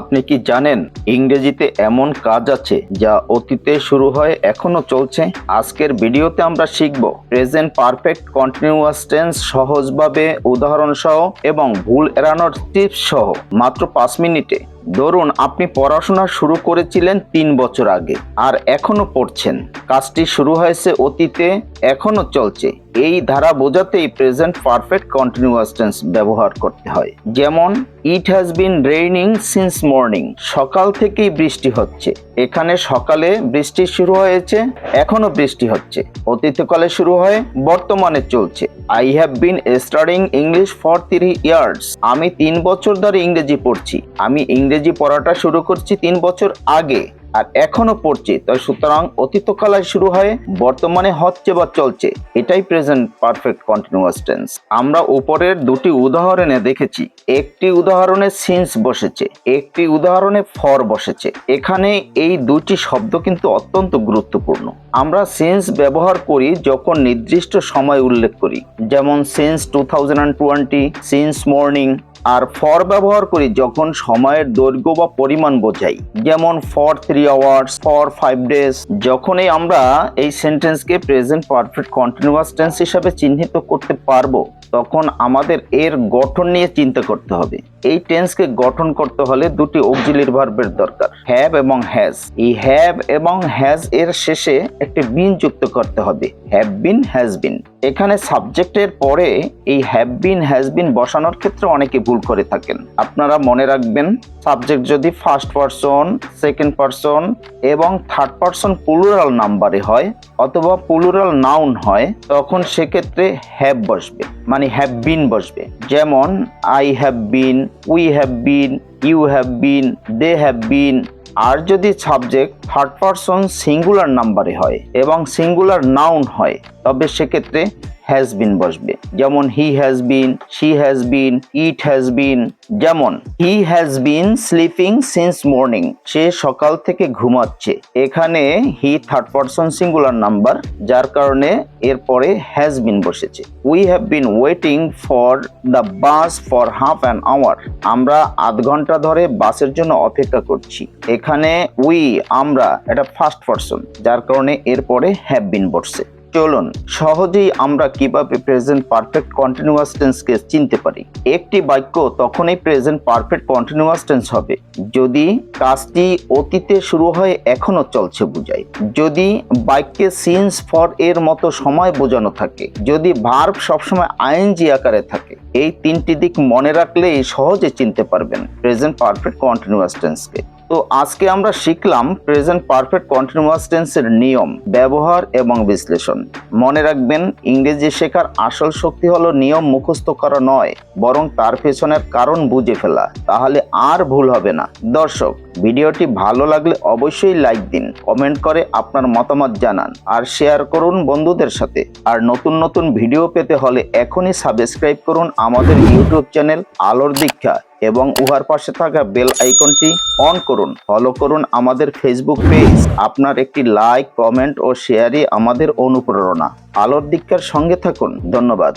আপনি কি জানেন ইংরেজিতে এমন কাজ আছে যা অতীতে শুরু হয় এখনও চলছে? আজকের ভিডিওতে আমরা শিখব প্রেজেন্ট পারফেক্ট কন্টিনিউয়াস টেন্স সহজভাবে উদাহরণ সহ এবং ভুল এড়ানোর টিপস সহ। মাত্র পাঁচ মিনিটে। ধরুন, আপনি পড়াশোনা শুরু করেছিলেন তিন বছর আগে আর এখনও পড়ছেন। কাজটি শুরু হয়েছে অতীতে এখনও চলছে। এই ধারা বোঝাতেই প্রেজেন্ট পারফেক্ট কন্টিনিউয়াস টেন্স ব্যবহার করতে হয়। যেমন it has been raining since morning সকাল থেকেই বৃষ্টি হচ্ছে। এখানে সকালে বৃষ্টি শুরু হয়েছে এখনও বৃষ্টি হচ্ছে। অতীতকালে শুরু হয়ে, বর্তমানে চলছে। I have been studying English for three years আমি তিন বছর ধরে ইংরেজি পড়ছি। আমি ইংরেজি পড়াটা শুরু করছি তিন বছর আগে। আর এখনও পড়ছে। তাই সুতরাং অতীতকালে শুরু হয়, বর্তমানে হচ্ছে বা চলছে। এটাই প্রেজেন্ট পারফেক্ট কন্টিনিউয়াস টেন্স আমরা উপরের দুটি উদাহরণে দেখেছি। একটি উদাহরণে সিন্স বসেছে, একটি উদাহরণে ফর বসেছে। এখানে এই দুটি শব্দ কিন্তু অত্যন্ত গুরুত্বপূর্ণ। আমরা সিন্স ব্যবহার করি যখন নির্দিষ্ট সময় উল্লেখ করি। যেমন since two thousand and twenty since morning R for ব্যবহার করি যখন সময়ের দৈর্ঘ্য বা পরিমাণ বোঝাই। যেমন for three hours for five days যখনই আমরা এই সেন্টেন্সকে প্রেজেন্ট পারফেক্ট কন্টিনিউয়াস টেন্স হিসাবে চিহ্নিত করতে পারব তখন আমাদের এর গঠন নিয়ে চিন্তা করতে হবে। এই টেন্সকে গঠন করতে হলে দুটি অক্সিলির ভার্বের দরকার, হ্যাভ এবং হ্যাজ। এই হ্যাভ এবং হ্যাজ এর শেষে একটি বিন যুক্ত করতে হবে, হ্যাভ বিন, হ্যাজ বিন। এখানে সাবজেক্টের পরে এই হ্যাভ বিন, হ্যাজ বিন বসানোর ক্ষেত্রে অনেকে ভুল করে থাকেন। আপনারা মনে রাখবেন, সাবজেক্ট যদি ফার্স্ট পারসন, সেকেন্ড পারসন এবং থার্ড পারসন প্লুরাল নাম্বারে হয় অথবা প্লুরাল নাউন হয়, তখন সেক্ষেত্রে হ্যাভ বসবে মানে হ্যাভ বিন বসবে। যেমন I have been we have been you have been they have been আর যদি সাবজেক্ট থার্ড পারসন সিঙ্গুলার নাম্বারে হয় এবং সিঙ্গুলার নাউন হয়, তবে সেক্ষেত্রে হ্যাজ বিন বসবে। যেমন he has been she has been it has been যেমন he has been sleeping since morning সে সকাল থেকে ঘুমাচ্ছে। এখানে he third person singular number যার কারণে এরপরে হ্যাজ বিন বসেছে। We have been waiting for the bus for half an hour আমরা আধ ঘণ্টা ধরে বাসের জন্য অপেক্ষা করছি। এখানে উই আমরা, এটা ফার্স্ট পারসন যার কারণে এরপরে হ্যাভ বিন বসছে। চলুন সহজেই আমরা কীভাবে প্রেজেন্ট পারফেক্ট কন্টিনিউয়াস টেন্সকে চিনতে পারি? একটি বাক্য তখনই প্রেজেন্ট পারফেক্ট কন্টিনিউয়াস টেন্স হবে, যদি কাজটি অতীতে শুরু হয়, এখনও চলছে বোঝায় যদি বাক্যে সিন্স ফর এর মতো সময় বোঝানো থাকে, যদি ভার্ব সবসময় আইএনজি আকারে থাকে, এই তিনটি দিক মনে রাখলেই সহজে চিনতে পারবেন প্রেজেন্ট পারফেক্ট কন্টিনিউয়াস টেন্সকে তো আজকে আমরা শিখলাম প্রেজেন্ট পারফেক্ট কন্টিনিউয়াস টেন্সের নিয়ম, ব্যবহার এবং বিশ্লেষণ। মনে রাখবেন, ইংরেজি শেখার আসল শক্তি হলো নিয়ম মুখস্থ করা নয়, বরং তার পেছনের কারণ বুঝে ফেলা। তাহলে আর ভুল হবে না। দর্শক, ভিডিওটি ভালো লাগলে অবশ্যই লাইক দিন কমেন্ট করে আপনার মতামত জানান, আর শেয়ার করুন বন্ধুদের সাথে। আর নতুন নতুন ভিডিও পেতে হলে এখনই সাবস্ক্রাইব করুন আমাদের ইউটিউব চ্যানেল আলোর দীক্ষা। এবং উহার পাশে থাকা বেল আইকনটি অন করুন। ফলো করুন আমাদের ফেসবুক পেজ আপনার একটি লাইক কমেন্ট ও শেয়ারই আমাদের অনুপ্রেরণা। আলোর দীক্ষার সঙ্গে থাকুন। ধন্যবাদ।